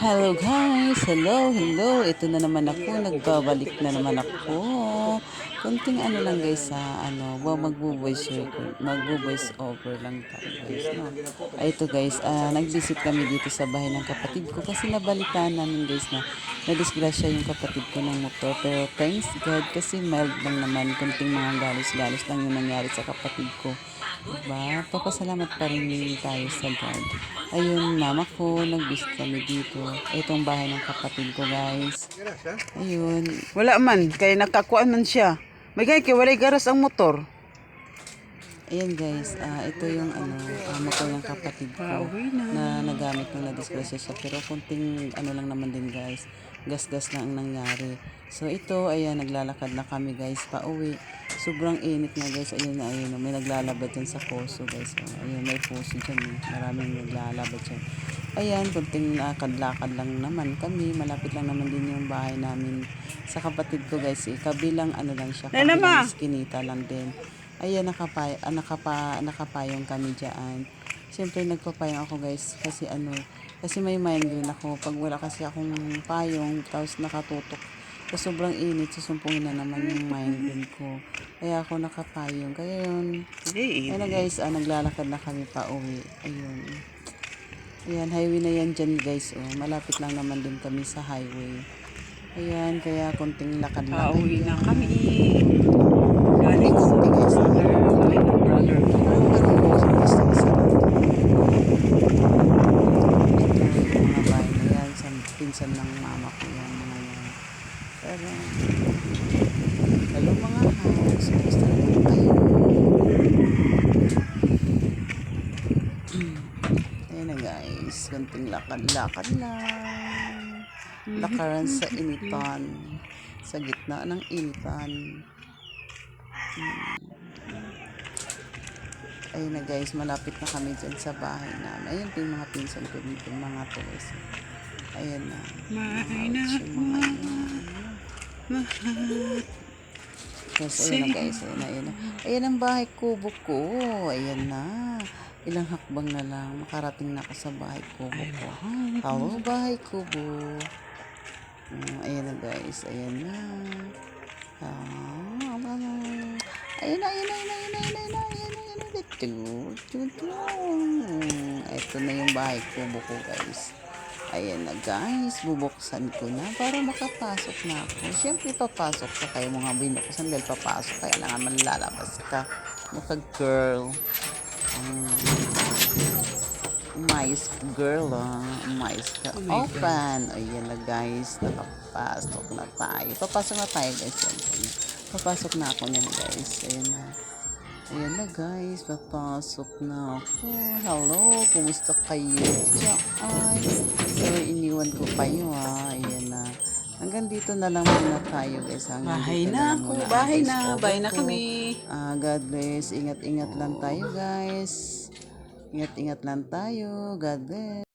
Hello guys! Hello, hello! Ito na naman ako. Nagbabalik na naman ako. Kunting ano lang guys sa ano, ba magbo-voice record, magbo-voice over lang tayo guys, no. Ay ito guys, ah, nag-visit kami dito sa bahay ng kapatid ko kasi nabalitaan namin guys na nadisgrasya yung kapatid ko ng motor. Pero thanks God kasi mild lang naman, kunting mga galos-galos lang yung nangyari sa kapatid ko. Diba? Papasalamat pa rin tayo sa God. Ayun, mama ko, nag-visit kami dito. Itong bahay ng kapatid ko, guys. Ayun. Wala man, kaya nakakuan man siya. May kaya kaya walay garas ang motor. Ayan, guys. ah ito yung ano, uh, motor ng kapatid ko na nagamit nung na-disgrasya siya. Pero kunting ano lang naman din, guys. Gas-gas lang ang nangyari. So, ito, ayan, naglalakad na kami, guys, pa uwi. Sobrang init na, guys. Ayun na, ayun na. May naglalabad dyan sa poso, guys. Oh, ayun, may poso dyan. Eh. Maraming naglalabad dyan. Ayan, kunting lakad-lakad lang naman kami. Malapit lang naman din yung bahay namin sa kapatid ko, guys. Eh, kabilang ano lang siya. Kabilang Kinita lang din. Ayan, nakapay, ah, nakapa, nakapayong kami dyan. Siyempre, nagpapayong ako guys. Kasi ano, kasi may migraine ako. Pag wala kasi akong payong, tapos nakatutok. Tapos sobrang init, susumpungin na naman yung migraine ko. Kaya ako nakapayong. Kaya yun, Eh, Ayun na guys, ah, naglalakad na kami pa uwi. Ayun. Ayan, highway na yan dyan guys. Oh. Malapit lang naman din kami sa highway. Ayan, kaya konting lakad-lakad. pauwi na kami. Galing sa brother. Parang parang gusto Pero, hello mga house. Gusto naman kayo. Ayan na guys. Kunting lakad-lakad lang. Lakaran sa initan. Sa gitna ng initan. Ayun na guys, malapit na kami dyan sa bahay namin. Ayun po yung mga pinsan ko dito, mga guys. Ayan na. Mahina Ouch, lahat. Tapos, ayun na guys. Ayun na, ayun na. Ayan ang bahay kubo ko. Ayan na. Ilang hakbang na lang. Makarating na ako sa bahay kubo ko. Hello, bahay kubo. Um, ayan na guys. Ayan na. Ah, ayun na, ayun na, ayun na, ayun na, ayun na, ayun na, ayun na. Ito na yung bahay kubo ko guys. Ayan na guys, bubuksan ko na para makapasok na ako. Siyempre papasok ka kayo mga binuksan dahil papasok kaya naman lalabas ka. Mukha girl. Um, mais girl ah. Mais ka. Oh Open. Ayan na guys, nakapasok na tayo. Papasok na tayo guys. Yan. Papasok na ako niyan guys. Ayan na. Ayan na guys, papasok na ako. Hello, kumusta kayo? Diyan. So, iniwan ko kayo ha. Ayan na. Hanggang dito na lang muna tayo guys. Hanggang Bahay na lang ako, bahay na, bahay na kami. Ah, God bless. Ingat-ingat lang tayo guys. Ingat-ingat lang tayo. God bless.